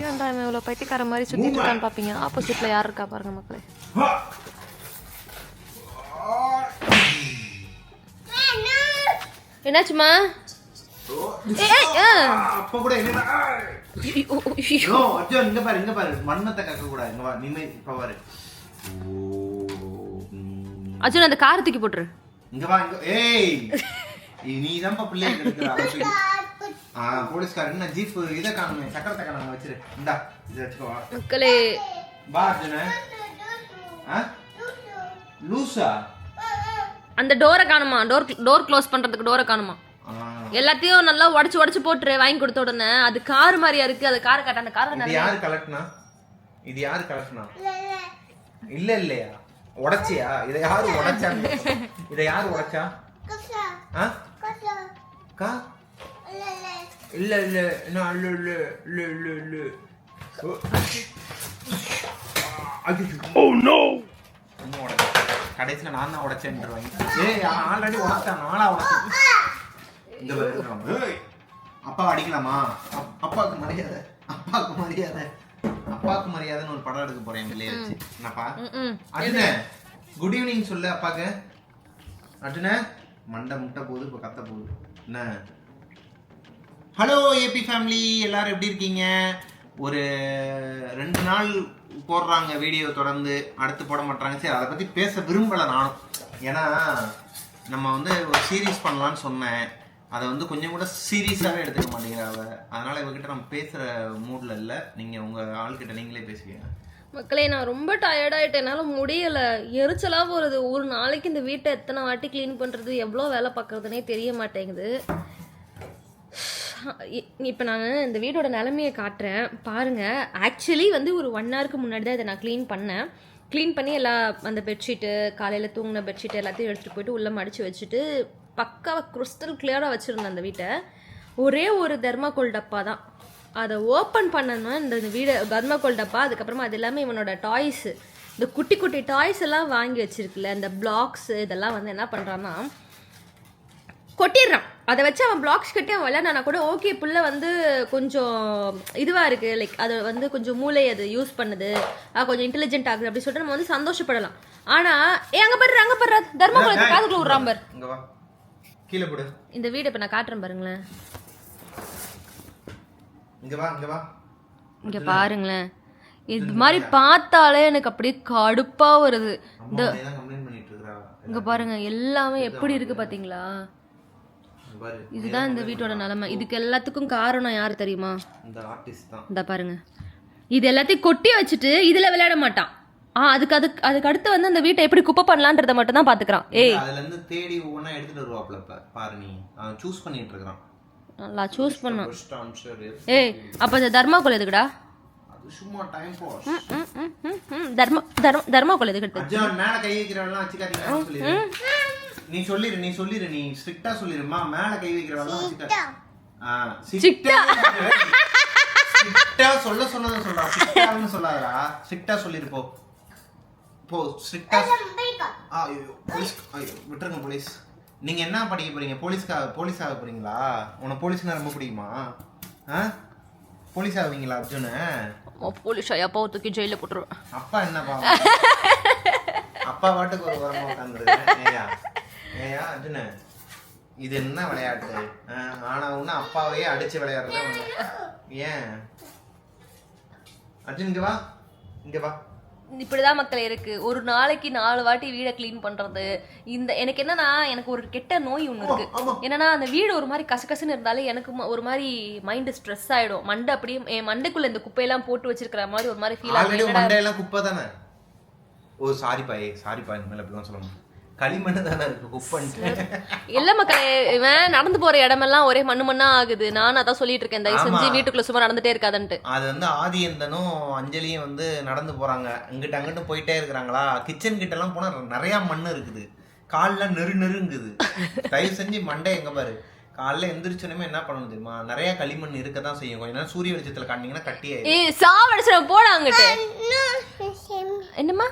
ஏன்டா இவன் இவ்வளோ பைத்தியக்கார மாதிரி சுற்றிட்டு இருக்கான்னு பார்ப்பீங்க ஆப்போசிட்டில் யார் இருக்கா பாருங்க மக்களே. என்னாச்சுமா. அப்ப கூட என்ன அர்ஜுன் இங்க பாரு இங்க பாரு மண்ணத்தை கக்க கூடாது இங்க வா நிமை இப்ப பாரு ஓ ம். அர்ஜுன் அந்த காரை தூக்கி போட்டுரு. இங்க வா இங்க ஏய். நீ தான்ப்பா பிள்ளைய கெடுக்கிற ஆ போலீஸ்காரன் என்ன ஜீப் இதை காணுமே சக்கரத்தை காணாம வச்சிரு. இந்தா இதை வச்சுக்கோ. மக்களே. வா அர்ஜுன. லூசா? அந்த டோரை காணுமா? டோர் டோர் க்ளோஸ் பண்றதுக்கு டோரை காணுமா? எல்லாத்தையும் நல்லா உடச்சு உடச்சு போட்டுரு வாங்கி கொடுத்த உடனே. அது கார் மாதிரியா இருக்கு அது கார் கட்ட அந்த காரை இது யாரு கலெக்ட்னா இது யாரு கலெக்ட்னா இல்ல இல்லையா? உடைச்சியா? இதை யாரு உடைச்சாங்க இதை யாரு உடைச்சா? ஆ? கா இல்ல இல்ல நான் இல்ல இல்ல இல்ல இல்ல ஓ. உடைச்சேன். கடைசியில நான் தான் உடைச்சேன்றாங்க ஏய் ஆல்ரெடி உடைச்சேன் நாளா உடைச்சேன் இந்த அப்பா அடிக்கலாமா அப்- அப்பாவுக்கு மரியாதை அப்பாவுக்கு மரியாதை அப்பாவுக்கு மரியாதைன்னு ஒரு படம் எடுக்க போறேன் பிள்ளைய வச்சு என்னப்பா அர்ஜுனே குட் ஈவினிங் சொல்லு அப்பாக்கு அர்ஜுனே மண்டை முட்டை போகுது இப்போ கத்த போகுது. என்ன? ஹலோ ஏபி ஃபேமிலி எல்லாரும் எப்படி இருக்கீங்க? ஒரு ரெண்டு நாள் போடுறாங்க வீடியோ தொடர்ந்து. அடுத்து போட மாட்டாங்க. சரி அதை பற்றி பேச விரும்பலை நானும். ஏன்னா நம்ம வந்து ஒரு சீரீஸ் பண்ணலான்னு சொன்னேன். அதை வந்து கொஞ்சம் கூட சீரியஸாகவே எடுத்துக்க மாட்டேங்கிறாங்க அதனால் அதனால இவகிட்ட நம்ம பேசுகிற மூடில் இல்லை. நீங்கள் உங்கள் ஆள்கிட்ட நீங்களே பேசுவீங்க மக்களே நான் ரொம்ப டயர்டாயிட்டேன் என்னால் முடியலை. எரிச்சலாக போகிறது ஒரு நாளைக்கு இந்த வீட்டை எத்தனை வாட்டி க்ளீன் பண்ணுறது எவ்வளோ வேலை பார்க்குறதுனே தெரிய மாட்டேங்குது. இப்போ நான் இந்த வீடோட நிலமையை காட்டுறேன். பாருங்கள் ஆக்சுவலி வந்து ஒரு ஒன் ஹவருக்கு முன்னாடி தான் இதை நான் க்ளீன் பண்ணேன். க்ளீன் பண்ணி எல்லா அந்த பெட்ஷீட்டு காலையில் தூங்கின பெட்ஷீட் எல்லாத்தையும் எடுத்துகிட்டு போயிட்டு உள்ளே மடித்து வச்சுட்டு பக்காவாக கிறிஸ்டல் கிளியராக வச்சுருந்தேன் அந்த வீட்டை. ஒரே ஒரு தெர்மாக்கோல் டப்பா தான். அதை ஓப்பன் பண்ணணும். இந்த வீடு தர்மகோல் டப்பா அதுக்கப்புறமா அது எல்லாமே இவனோட டாய்ஸு இந்த குட்டி குட்டி டாய்ஸ் எல்லாம் வாங்கி வச்சிருக்குல்ல இந்த பிளாக்ஸ் இதெல்லாம் வந்து என்ன பண்ணுறான்னா கொட்டிடுறான். அதை வச்சு அவன் பிளாக்ஸ் கட்டி அவன் விளையாடினா கூட ஓகே புள்ள வந்து கொஞ்சம் இதுவாக இருக்குது லைக் அது வந்து கொஞ்சம் மூளை அது யூஸ் பண்ணுது. கொஞ்சம் இன்டெலிஜென்ட் ஆகுது அப்படி சொல்லிட்டு நம்ம வந்து சந்தோஷப்படலாம். ஆனால் ஏ அங்கே பாரு அங்கே பாரு தர்மகுலத்தை காதுக்குள்ள விட்றான் பாரு. இந்த வீடு இப்போ நான் காட்டுறேன் பாருங்களேன். இங்க வா இங்க வா. இங்க பாருங்களேன். இது மாதிரி பார்த்தாலே எனக்கு அப்படியே கடுப்பா வருது. இருக்கறா. இங்க பாருங்க எல்லாமே எப்படி இருக்கு பாத்தீங்களா? இதுதான் இந்த வீட்டோட நிலைமை. இதுக்கு எல்லாத்துக்கும் காரணம் யார் தெரியுமா? இந்த ஆர்டிஸ்ட் தான். இந்த பாருங்க. இது எல்லாத்தையும் கொட்டி வச்சுட்டு இதுல விளையாட மாட்டான். ஆ அதுக்கு அதுக்கு அதுக்கு அடுத்து வந்து அந்த வீட்டை எப்படி குப்பை பண்ணலான்றத மட்டும் தான் பாத்துக்கிறான் ஏய். அதுல இருந்து தேடி ஒவ்வொன்றா எடுத்துட்டு வருவாப்ல பாரு. நீ. சூஸ் பண்ணிட்டு இருக்கான் நல்லா சூஸ் ஆன்சர் ஏய் அப்ப இந்த தர்மாக்கோல் எதுக்குடா? அது சும்மா டைம் பாஸ். தர்மா தர்ம தர்மாக்கோல் எதுக்கு எடுத்து அஜான் மேல கை வைக்கிறவெல்லாம் வச்சுக்காதீங்க சொல்லிரு நீ சொல்லிரு நீ சொல்லிரு நீ ஸ்ட்ரிக்ட்டா சொல்லிருமா மேல கை வைக்கிறவெல்லாம் வச்சுக்க ஆ ஸ்ட்ரிக்ட்டா ஸ்ட்ரிக்ட்டா சொல்ல சொன்னதை சொல்றா. ஸ்ட்ரிக்ட்டான்னு சொல்லாதடா. ஸ்ட்ரிக்ட்டா சொல்லிரு போ. போ ஸ்ட்ரிக்ட்டா ஆ ஐயோ போலீஸ் ஐயோ விட்டுருங்க போலீஸ் நீங்க என்ன படிக்க போறீங்க? போலீஸ்க்கா போலீஸ் ஆக போறீங்களா? உனக்கு போலீஸ்னா ரொம்ப பிடிக்குமா? ஆ? போலீஸ் ஆவீங்களா அர்ஜுனு போலீஸ் அப்பாவை தூக்கி ஜெயில போட்டுருவேன். அப்பா என்னப்பா அப்பா பாட்டுக்கு ஒரு உரமா உட்காந்துருக்கேன் ஏயா ஏயா அர்ஜுன இது என்ன விளையாட்டு? ஆனா ஒண்ணு அப்பாவையே அடிச்சு விளையாடுறது. ஏன்? அர்ஜுன் இங்க வா. இங்க வா. இப்படிதான் மக்கள் இருக்கு. ஒரு நாளைக்கு நாலு வாட்டி வீடை க்ளீன் பண்றது. இந்த எனக்கு என்னன்னா எனக்கு ஒரு கெட்ட நோய் ஒண்ணு இருக்கு. என்னன்னா அந்த வீடு ஒரு மாதிரி கசகசன்னு இருந்தாலே எனக்கு ஒரு மாதிரி மைண்ட் ஸ்ட்ரெஸ் ஆயிடும். மண்டை அப்படியே என் மண்டைக்குள்ள இந்த குப்பையெல்லாம் போட்டு வச்சிருக்கிற மாதிரி ஒரு மாதிரி ஃபீல் ஆகும் மண்டையெல்லாம் குப்பை தானே ஓ சாரிப்பா ஏ சாரிப்பா இனிமேல் அப்படிலாம் சொல்லணும் களிமண்ணு தானே இருக்கு குப்பைன்ட்டு இல்ல மக்களே இவன் நடந்து போற இடமெல்லாம் ஒரே மண்ணு மண்ணா ஆகுது. நானும் அதான் சொல்லிட்டு இருக்கேன் தயவு செஞ்சு. வீட்டுக்குள்ள சும்மா நடந்துட்டே இருக்காதன்ட்டு. அது வந்து ஆதியந்தனும் அஞ்சலியும் வந்து நடந்து போறாங்க. இங்கிட்ட அங்கிட்டு போயிட்டே இருக்கிறாங்களா? கிச்சன் கிட்ட எல்லாம் போனா நிறைய மண் இருக்குது. கால்ல நெரு நெருங்குது. தயவு செஞ்சு மண்டை எங்க பாரு. காலைல எந்திரிச்சோனமே என்ன பண்ணணும் தெரியுமா? நிறைய களிமண் இருக்க தான் செய்யும். கொஞ்ச நேரம் சூரிய வெளிச்சத்துல காட்டினீங்கன்னா கட்டி ஆயிடும் ஏய் சாவடிச்சிட போட அங்கிட்டு. என்னம்மா?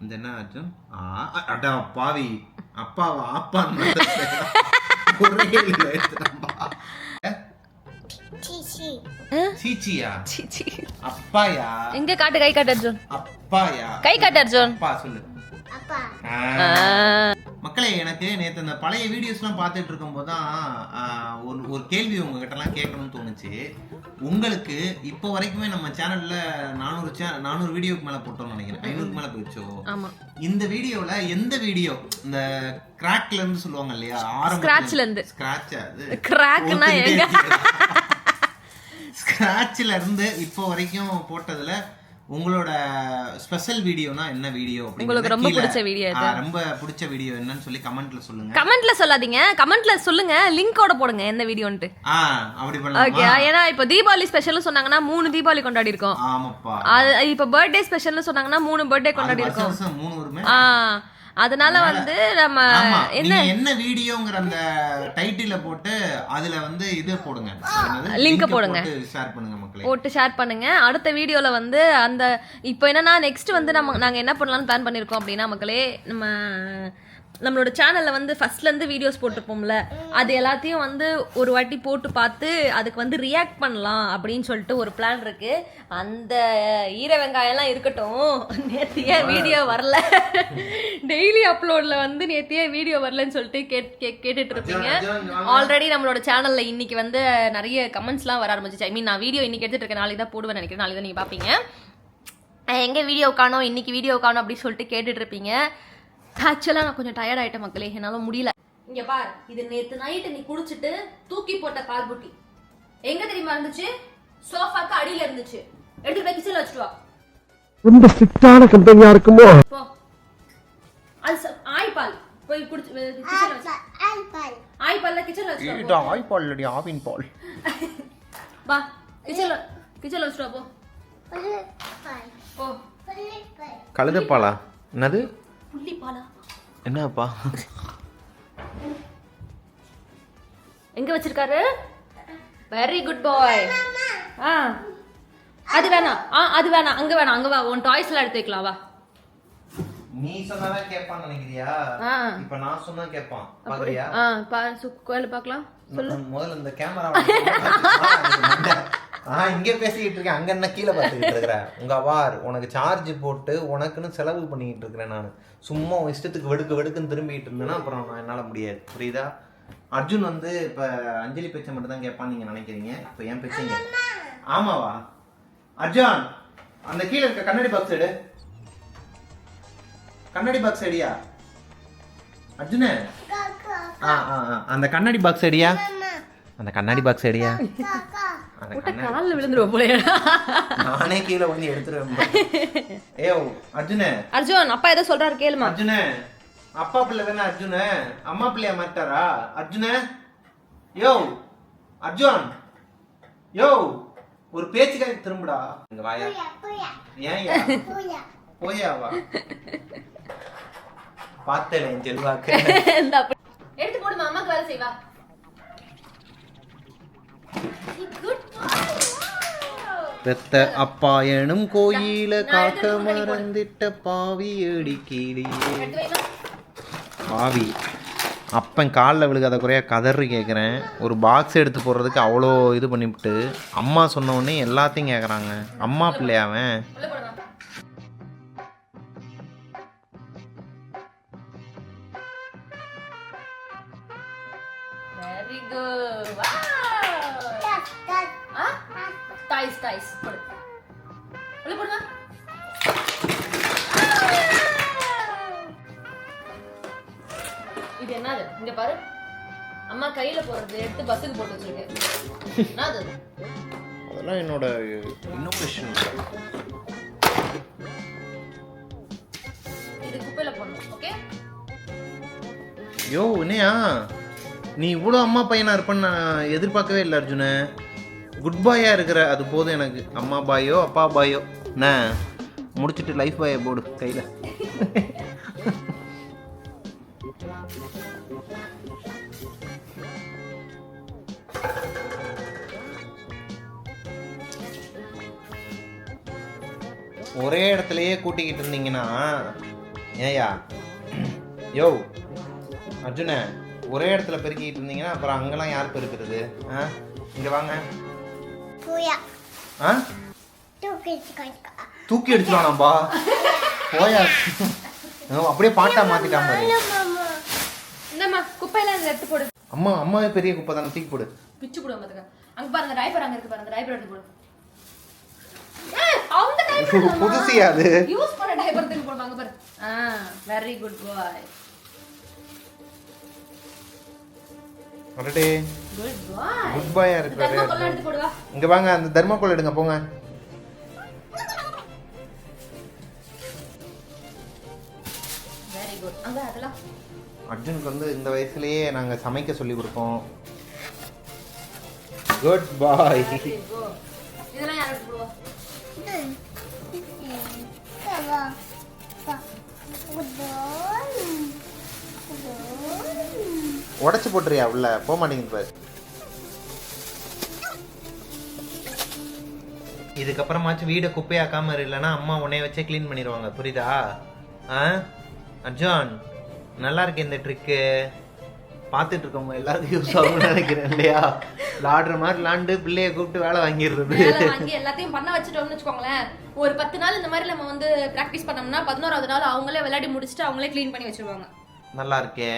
இந்த என்ன அர்ஜுன் ஆ, அட பாவி. அப்பாவா ஆப்பான்னு. அப்பாயா? எங்க காட்டு கை காட்டு அர்ஜுன்? அப்பாயா? கை காட்டு அர்ஜுன். அப்பா சொல்லு. ஆ. மக்களே எனக்கு நேற்று இந்த பழைய வீடியோஸ்லாம் பார்த்துட்டு இருக்கும்போது தான் ஒரு ஒரு கேள்வி உங்ககிட்டலாம் கேட்கணும்னு தோணுச்சு. உங்களுக்கு இப்போ வரைக்குமே நம்ம சேனல்ல நானூறு சே நானூறு வீடியோக்கு மேலே போட்டோம்னு நினைக்கிறேன். ஐநூறுக்கு மேலே போயிடுச்சோ? ஆமா. இந்த வீடியோல எந்த வீடியோ இந்த கிராக்ல இருந்து சொல்லுவாங்க இல்லையா? இருந்து. ஸ்கிராட்ச் அது. கிராக்னா எங்க ஸ்கிராட்ச்ல இருந்து இப்போ வரைக்கும் போட்டதுல உங்களோட ஸ்பெஷல் வீடியோனா என்ன வீடியோ உங்களுக்கு ரொம்ப பிடிச்ச எது? ரொம்ப பிடிச்ச வீடியோ என்னன்னு சொல்லி கமெண்ட்ல சொல்லுங்க. கமெண்ட்ல சொல்லாதீங்க. கமெண்ட்ல சொல்லுங்க. லிங்கோட போடுங்க எந்த வீடியோன்ட்டு ஆ அப்படி ஓகே பண்ணலாமா ஏன்னா இப்போ தீபாவளி ஸ்பெஷல்னு சொன்னாங்கன்னா மூணு தீபாவளி கொண்டாடி இருக்கோம் ஆமாப்பா. அது இப்போ பர்த்டே ஸ்பெஷல்னு சொன்னாங்கன்னா மூணு பர்த்டே கொண்டாடி இருக்கோம் மூணு வருமே? ஆ அதனால வந்து நம்ம என்ன என்ன வீடியோங்கிற அந்த டைட்டில போட்டு அதுல வந்து இது போடுங்க. Link போடுங்க. ஷேர் பண்ணுங்க மக்களே. போட்டு ஷேர் பண்ணுங்க. அடுத்த வீடியோல வந்து அந்த இப்போ என்னன்னா நெக்ஸ்ட் வந்து நம்ம நாங்க என்ன பண்ணலாம்னு பிளான் பண்ணிருக்கோம் அப்படின்னா மக்களே நம்ம நம்மளோட சேனல்ல வந்து ஃபர்ஸ்ட்ல இருந்து வீடியோஸ் போட்டிருப்போம்ல அது எல்லாத்தையும் வந்து ஒரு வாட்டி போட்டு பார்த்து அதுக்கு வந்து ரியாக்ட் பண்ணலாம் அப்படின்னு சொல்லிட்டு ஒரு பிளான் இருக்கு. அந்த ஈர வெங்காயம்லாம் இருக்கட்டும். ஏன் வீடியோ வரல. டெய்லி அப்லோட்ல வந்து ஏன் வீடியோ வரலன்னு சொல்லிட்டு கேட் கே- கேட்டுட்டு இருப்பீங்க. ஆல்ரெடி நம்மளோட சேனல்ல இன்னைக்கு வந்து நிறைய கமெண்ட்ஸ்லாம் வர ஆரம்பிச்சிச்சு. ஐ மீன் நான் வீடியோ இன்னைக்கு எடுத்துட்டு இருக்கேன். நாளைக்கு தான் போடுவேன் நினைக்கிறேன். நாளைக்கு தான் நீங்க பாப்பீங்க அஹ் எங்க வீடியோ காணோம் இன்னைக்கு வீடியோ காணோம் அப்படின்னு சொல்லிட்டு கேட்டுட்டு இருப்பீங்க. ஆக்சுவலாக நான் கொஞ்சம் டயர்ட் ஆயிட்டேன் மக்களே. என்னால முடியல. இங்க பார் இது நேத்து நைட்டு நீ குடிச்சிட்டு தூக்கி போட்ட பால் புட்டி. எங்க தெரியுமா இருந்துச்சு? சோஃபாக்கு அடியில இருந்துச்சு. எடுத்து போய் கிச்சன்ல வச்சுட்டு வா. ரொம்ப ஸ்ட்ரிக்டான கம்பெனியா இருக்குமோ? போ. அது ச- ஆய் பால் போய் குடிச்சு கிச்சன்ல வச்சு ஆய் பால்ல கிச்சன்ல வச்சுட்டு வா, போ. ஆய் பால் இல்லடி ஆவின் பால். வா கிச்சன்ல கிச்சன்ல வச்சுட்டு வா, போ. போ. கழுதப்பாலா? என்னது? புள்ளி பாலா. என்னப்பா? எங்க வச்சிருக்காரு? வெரி குட் பாய் ஆ. அது வேணாம். ஆ அது வேணாம். அங்க வேணாம். அங்க வா. உன் டாய்ஸ்ல எடுத்து வைக்கலாம். வா. நீ சொன்னாதான் கேட்பான்னு நினைக்கிறியா? ஆ. இப்ப நான் சொன்னா கேட்பான். பாக்குறியா? ஆ பா சு கோயில பார்க்கலாம். நான் முதல்ல இந்த கேமரா ஆ இங்க பேசிக்கிட்டு இருக்கேன். அங்க என்ன கீழே பார்த்துக்கிட்டு இருக்கிறேன் உங்க அவார் உனக்கு சார்ஜ் போட்டு உனக்குன்னு செலவு பண்ணிக்கிட்டு இருக்கிறேன் நான். சும்மா உன் இஷ்டத்துக்கு வெடுக்கு வெடுக்குன்னு திரும்பிக்கிட்டு இருந்தேன்னா அப்புறம் நான் என்னால முடியாது. புரியுதா? அர்ஜுன் வந்து இப்ப அஞ்சலி பேச்சை மட்டும் தான் கேட்பான்னு நீங்க நினைக்கிறீங்க. இப்ப என் பேச்சைங்க ஆமாவா? அர்ஜுன் அந்த கீழே இருக்க கண்ணாடி பாக்ஸ் எடு. கண்ணாடி பாக்ஸ் எடியா? அர்ஜுனே? ஆ ஆ ஆ. அந்த கண்ணாடி பாக்ஸ் எடியா? அந்த கண்ணாடி பாக்ஸ் எடியா? காலில் விழுந்துருவோம் போல நானே கீழே வந்து எடுத்துருவேன் ஏயோ அர்ஜுனே. அர்ஜுன் அப்பா ஏதோ சொல்றாரு கேளுமா. அர்ஜுனே அப்பா பிள்ளை தானே அர்ஜுனே? அம்மா பிள்ளையா மாட்டாரா அர்ஜுனே. யோ அர்ஜுன். யோ ஒரு பேச்சுக்காக திரும்புடா. இங்க வாயா? ஏன் போயாவா? பார்த்தேன் என் செல்வாக்கு. இந்த எடுத்து போடுமா அம்மாக்கு வேலை செய்வா. பெத்த அப்பா எனும் கோயில காக்க மறந்திட்ட பாவி அடிக்கிறியே பாவி அப்பன் காலில் விழுகாத குறையாக கதறி கேட்குறேன் ஒரு பாக்ஸ் எடுத்து போடுறதுக்கு அவ்வளோ இது பண்ணிவிட்டு அம்மா சொன்னோடனே எல்லாத்தையும் கேட்குறாங்க அம்மா பிள்ளையாவன் வெரி குட் டாய்ஸ் போடு. உள்ள போடுமா இது என்னது? இங்க பாரு. அம்மா கையில போடுறது எடுத்து பஸ்ஸுக்கு போட்டு வச்சிருக்கேன். என்னது அதெல்லாம் என்னோட இன்னோவேஷன் இது குப்பையில போடணும் ஓகே யோ என்னையா? நீ இவ்வளோ அம்மா பையனாக இருப்பேன்னு நான் எதிர்பார்க்கவே இல்லை அர்ஜுன. குட் பாயா இருக்கிற அது போதும் எனக்கு. அம்மா பாயோ அப்பா பாயோ என்ன? முடிச்சிட்டு லைஃப் பாயை போடு கையில். ஒரே இடத்துலயே கூட்டிக்கிட்டு இருந்தீங்கன்னா ஏயா யோ அர்ஜுன ஒரே இடத்துல பெருக்கிட்டு இருந்தீங்கன்னா அப்புறம் அங்கெல்லாம் யார் பெருக்கிறது? ஆ? இங்கே வாங்க. போயா. ஆ? தூக்கி அடிச்சிடலாம்ப்பா போயா. அப்படியே பாட்டா மாத்திட்டான் பாரு. குப்பையெல்லாம் அதில் எடுத்து போடு. அம்மா அம்மாவே பெரிய குப்பை தானே தூக்கி போடு. பிச்சு போடுவோம் பார்த்துக்க அங்கே பாருங்க டைப்பர் அங்கே இருக்கு பாருங்க டைப்பர் எடுத்து போடு. அந்த புதுசியா அது. யூஸ் பண்ண டைப்பர் தூக்கி போடுவாங்க பாரு. ஆ வெரி குட் பாய் அடடே குட் பாய் இருக்காரு. இங்க வாங்க அந்த தர்மக்கோல் எடுங்க போங்க. அர்ஜுனுக்கு வந்து இந்த வயசுலயே நாங்க சமைக்க சொல்லி கொடுப்போம். குட் பாய் உடைச்சு போட்டுறியா உள்ள? போக மாட்டேங்குது பாரு. இதுக்கப்புறமாச்சும் வீடை குப்பையாக்காம இல்லைன்னா அம்மா உன்னைய வச்சே க்ளீன் பண்ணிடுவாங்க. புரியுதா? ஆ? அர்ஜுன் நல்லா இருக்கு இந்த ட்ரிக்கு பார்த்துட்டு இருக்கவங்க எல்லாருக்கும் யூஸ் ஆகும்னு நினைக்கிறேன் இல்லையா? விளாடுற மாதிரி விளாண்டு பிள்ளைய கூப்பிட்டு வேலை வாங்கிடுறது. வேலை வாங்கி எல்லாத்தையும் பண்ண வச்சுட்டோம்னு வச்சுக்கோங்களேன். ஒரு பத்து நாள் இந்த மாதிரி நம்ம வந்து ப்ராக்டிஸ் பண்ணோம்னா பதினோராவது நாள் அவங்களே விளையாடி முடிச்சுட்டு அவங்களே க்ளீன் பண்ணி வச்சிருவாங்க. நல்லா இருக்கே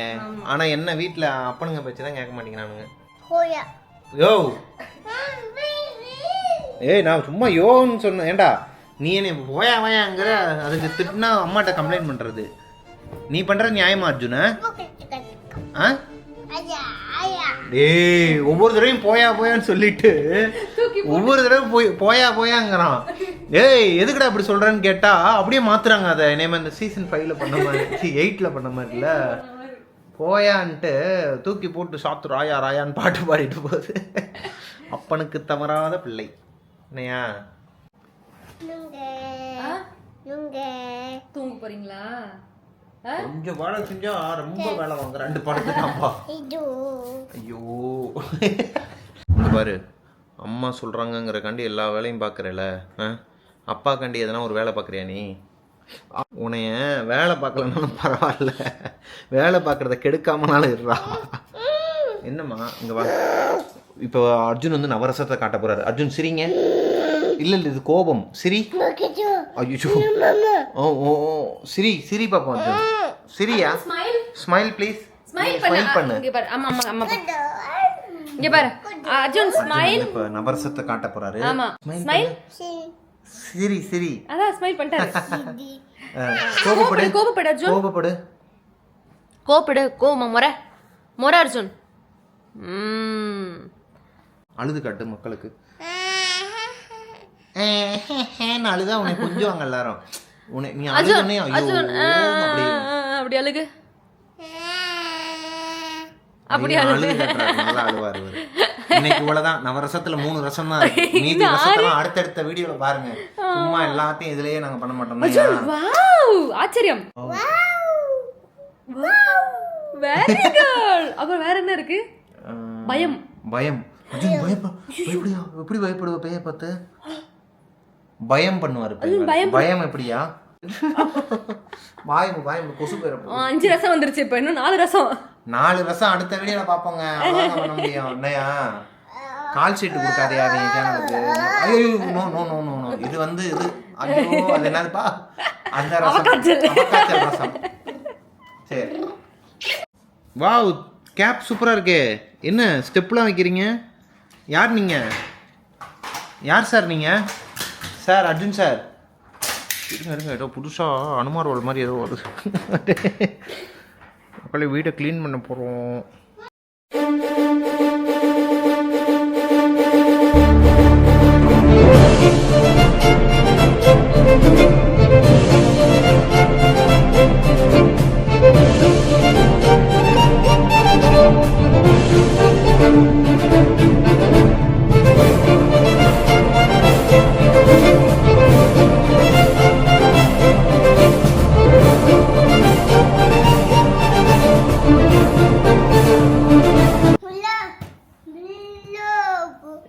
ஆனா என்ன வீட்ல அப்பனுங்க பேச்சு தான் கேட்க மாட்டேங்கிறானுங்க. யோ. ஏய் நான் சும்மா யோன்னு சொன்னேன். ஏண்டா நீ என்ன போயா வாயாங்கிற அதுக்கு திட்டினா அம்மாட்ட கம்ப்ளைண்ட் பண்றது. நீ பண்ற நியாயமா அர்ஜுன. டேய் ஒவ்வொரு தடவையும் போயா போயான்னு சொல்லிட்டு ஒவ்வொரு தடவை போய் போயா போயாங்கிறான். ஏய் எதுக்குடா இப்படி சொல்றேன்னு கேட்டா அப்படியே மாத்துறாங்க அதை. இனிமே இந்த சீசன் ஃபைவ்ல பண்ண மாதிரி எயிட்ல பண்ண மாதிரில போயான்ட்டு தூக்கி போட்டு சாத்து ராயா ராயான்னு பாட்டு பாடிட்டு போகுது. அப்பனுக்கு தவறாத பிள்ளை. என்னையா. ஆ? தூங்க போறீங்களா? ஆ? கொஞ்சம் வேலை செஞ்சா ரொம்ப வேலை வாங்க ரெண்டு படத்து தான்ப்பா. Hidup. ஐயோ. பாரு. அம்மா சொல்றாங்கங்கிறக்காண்டி எல்லா வேலையும் பார்க்குறல அப்பா காண்டி எதனா ஒரு வேலை பார்க்குறியா நீ? உன்னைய வேலை பார்க்கலனாலும் பரவாயில்ல. வேலை பார்க்குறத கெடுக்காமனாலும் இருடா. என்னம்மா இங்க வா. இப்போ அர்ஜுன் வந்து நவரசத்தை காட்ட போறாரு. அர்ஜுன் சிரிங்க. இல்ல இல்ல இது கோபம். சிரி. ஐயோ ஓ ஓ ஓ. சிரி சிரி பாப்போம் அர்ஜுன். சிரியா? ஸ்மைல் ப்ளீஸ் ஸ்மைல் பண்ணு. ஆமா ஆமா ஆமா. இங்க பாரு. அர்ஜுன் ஸ்மைல் இப்போ நவரசத்தை காட்ட போறாரு. ஆமா. ஸ்மைல். சிரி சிரி. அதான் ஸ்மைல் பண்ணிட்டாரு. கோபப்படு கோபப்படு அர்ஜுன். கோபப்படு. கோபப்படு கோபமா முறை. முறை அர்ஜுன். ம். அழுது காட்டு மக்களுக்கு. அழுதா உன்னை கொஞ்சுவாங்க எல்லாரும். உன்னை நீ அழுதுனே அப்படி. அழுகு. அப்படி அழுது நல்லா அழுவாரு. இன்னைக்கு இவ்வளவுதான். நவரசத்துல மூணு ரசம் தான் இருக்கு. மீதி ரசத்தெல்லாம் அடுத்தடுத்த வீடியோல பாருங்க. சும்மா எல்லாத்தையும் இதுலயே நாங்க பண்ண மாட்டோம் வாவ்! ஆச்சரியம். வெரி குட் அப்புறம் வேற என்ன இருக்கு? பயம். பயம். எப்படி பயப்படுவ பேய பார்த்து? பயம் பண்ணுவாரு. பயம் எப்படியா? வாயம் வாயம் கொசு அஞ்சு ரசம் வந்துருச்சு இப்போ. இன்னும் நாலு ரசம். நாலு ரசம் அடுத்த வீடியோல அவ்வளவுதான் பண்ண முடியும். என்னையா? கால் ஷீட் கொடுக்காதயா நீ சேனலுக்கு ஐயோ no no no no no இது வந்து இது. ஐயோ அது என்னதுப்பா? அந்த ரசம். ரசம். சரி. வாவ் கேப் சூப்பரா இருக்கே. என்ன ஸ்டெப்லாம் வைக்கிறீங்க? யார் நீங்க? யார் சார் நீங்க? சார் அர்ஜுன் சார் இருங்க இருங்க. ஏதோ புதுசாக அனுமார் ரோல் மாதிரி ஏதோ வருது. மக்களே வீடை க்ளீன் பண்ண போகிறோம்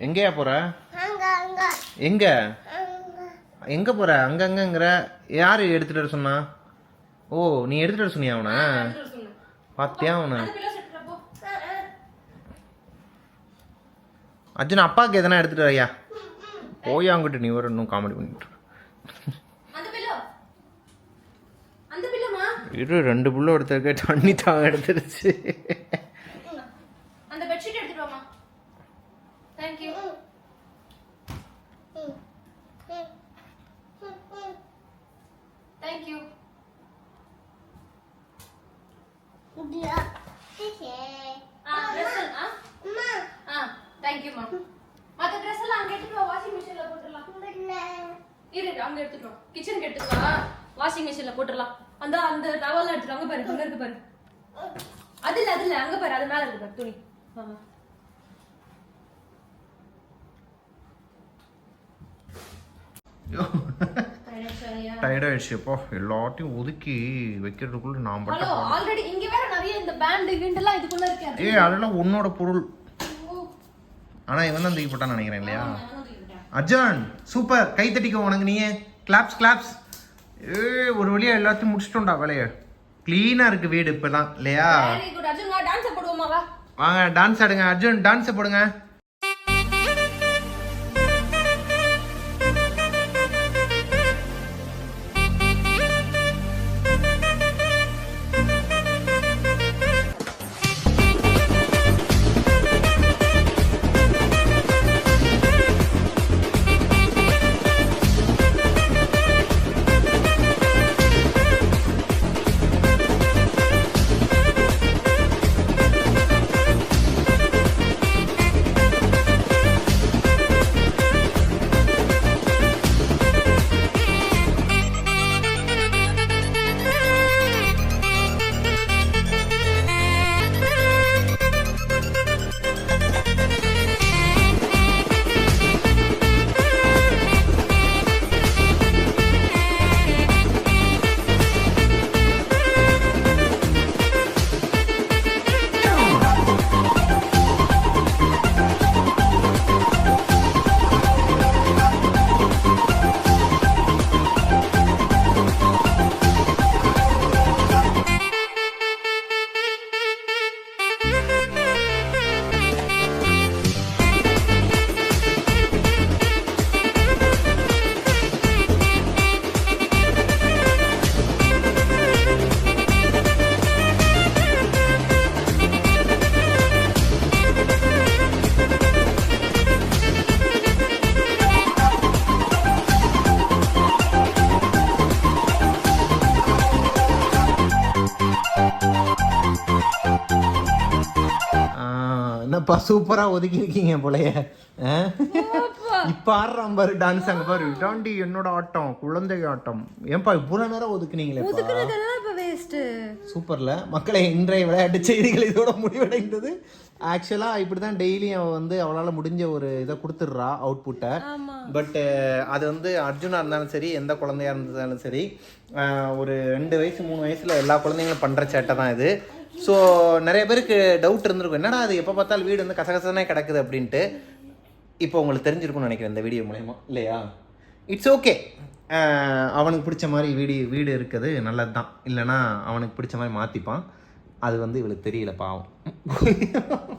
எங்கேயா போற? எங்க? எங்க போற? அங்கங்கங்கிற. யாரு எடுத்துட்டு வர சொன்னா? ஓ நீ எடுத்துட்டு வர சொன்னியா அவனை? பார்த்தியா அவனை? அர்ஜுன் அப்பாவுக்கு எதனா எடுத்துட்டு வரையா? போய் அவங்ககிட்ட நீ ஒரு இன்னும் காமெடி பண்ணிட்டு இரு ரெண்டு புள்ள ஒருத்தருக்கு தண்ணி தாங்க எடுத்துருச்சு. தேங்க்யூ இல்ல சே ஆ ட்ரெஸ் ஆ அம்மா ஆ தேங்க்யூமா மற்ற ட்ரெஸ் எல்லாம் அங்க எடுத்துட்டு வாஷிங் மிஷின்ல போட்டுடலாம். இல்ல இரு அங்க எடுத்துட்டு வா. கிச்சனுக்கு எடுத்துட்டு வா. வாஷிங் மிஷின்ல போட்டுடலாம். அந்த அந்த டவல் எடுத்துட்டு. அங்க பாரு அங்க இருக்கு பாரு. அது இல்ல அது இல்ல. அங்க பாரு அது மேல இருக்கு பாரு துணி. ஆமா டயர்டாயிடுச்சு அப்போ எல்லாத்தையும் ஒதுக்கி வைக்கிறதுக்குள்ள நான் பட்ட ஆல்ரெடி இங்க வேற நிறைய இந்த பேண்ட் கிண்டெல்லாம் இதுக்குள்ள இருக்கு. ஏய் அதெல்லாம் உன்னோட பொருள். ஆனா இவன் தான் தூக்கி போட்டான்னு நினைக்கிறேன் இல்லையா? அர்ஜுன் சூப்பர். கை தட்டிக்கோ உனக்கு நீயே. கிளாப்ஸ் கிளாப்ஸ் ஏ ஒரு வழியா எல்லாத்தையும் முடிச்சிட்டோம்டா வேலையை. க்ளீனா இருக்கு வீடு இப்பதான் இல்லையா? வாங்க டான்ஸ் ஆடுங்க. அர்ஜுன் டான்ஸ் போடுங்க. என்னப்பா சூப்பரா ஒதுக்கி இருக்கீங்க போலயே? இப்ப ஆடுறான் பாரு டான்ஸ் அங்க பாரு. இதாண்டி என்னோட ஆட்டம் குழந்தை ஆட்டம். ஏன்பா இவ்வளவு நேரம் ஒதுக்குனீங்களே சூப்பர்ல மக்களை இன்றைய விளையாட்டு செய்திகள் இதோட முடிவடைந்தது. ஆக்சுவலா இப்படிதான் டெய்லி அவ வந்து அவளால முடிஞ்ச ஒரு இதை கொடுத்துடுறா அவுட்புட்டை ஆமா. பட் அது வந்து அர்ஜுனா இருந்தாலும் சரி எந்த குழந்தையா இருந்தாலும் சரி ஒரு ரெண்டு வயசு மூணு வயசுல எல்லா குழந்தைங்களும் பண்ற சேட்டை தான் இது. ஸோ நிறைய பேருக்கு டவுட் இருந்திருக்கும். என்னடா அது எப்போ பார்த்தாலும் வீடு வந்து கசகசனே கிடக்குது அப்படின்ட்டு இப்போ உங்களுக்கு தெரிஞ்சிருக்கும்னு நினைக்கிறேன் இந்த வீடியோ மூலயமா. இல்லையா? இட்ஸ் ஓகே அவனுக்கு பிடிச்ச மாதிரி வீடு வீடு இருக்குது நல்லது தான் இல்லைன்னா அவனுக்கு பிடிச்ச மாதிரி மாற்றிப்பான் அது வந்து இவளுக்கு தெரியல பாவம்.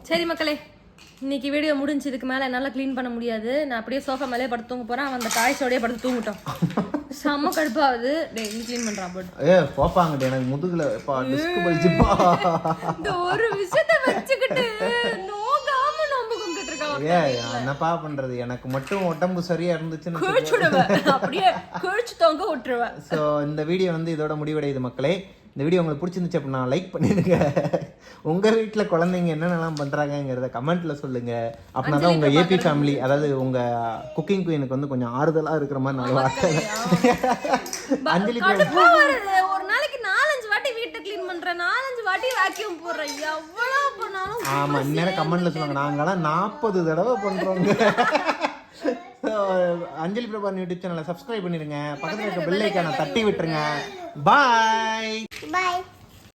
சரி மக்களே இன்னைக்கு வீடியோ முடிஞ்சு இதுக்கு மேல என்னால க்ளீன் பண்ண முடியாது. நான் அப்படியே சோஃபா மேலே படுத்து தூங்க போறேன். அவன் அந்த டாய்ஸோடய படுத்து தூங்கிட்டோம். செம்ம கடுப்பாகுது. டேய் நீ க்ளீன் பண்றான் பட் ஏ போப்பாங்கடி எனக்கு முதுகுல பா டிஸ்க் பலிச்சுப்பா இந்த ஒரு விஷயத்த வச்சுக்கிட்டு நோகாம நோம்பு கும்பிட்டு இருக்கான் ஏ என்னப்பா பண்றது? எனக்கு மட்டும் உடம்பு சரியா இருந்துச்சுன்னு கிழிச்சுடுவேன். அப்படியே கிழிச்சு தொங்க விட்டுருவேன். ஸோ இந்த வீடியோ வந்து இதோட முடிவடையுது மக்களே. இந்த வீடியோ உங்களுக்கு பிடிச்சிருந்துச்சு அப்படின்னா லைக் பண்ணிடுங்க. உங்க வீட்ல குழந்தைங்க என்னென்னலாம் பண்றாங்கங்கிறத கமெண்ட்ல சொல்லுங்க. அப்படின்னா தான் உங்க ஏபி ஃபேமிலி அதாவது உங்க குக்கிங் குயினுக்கு வந்து கொஞ்சம் ஆறுதலா இருக்கிற மாதிரி வார்த்தை அஞ்சலி ஒரு நாளைக்கு நாலஞ்சு வாட்டி வீட்டை க்ளீன் பண்றேன். நாலஞ்சு வாட்டி வேக்யூம் போடுறேன். எவ்வளவு பண்ணாலும் ஆமா இந்நேரம் கமெண்ட்ல சொல்லுவாங்க நாங்களாம் நாற்பது தடவை பண்றோங்க. So, அஞ்சலி பிரபா யூடியூப் சேனலை சப்ஸ்கிரைப் பண்ணிருங்க. பக்கத்துல இருக்க பெல் ஐக்கானை தட்டி விட்டுருங்க. Bye bye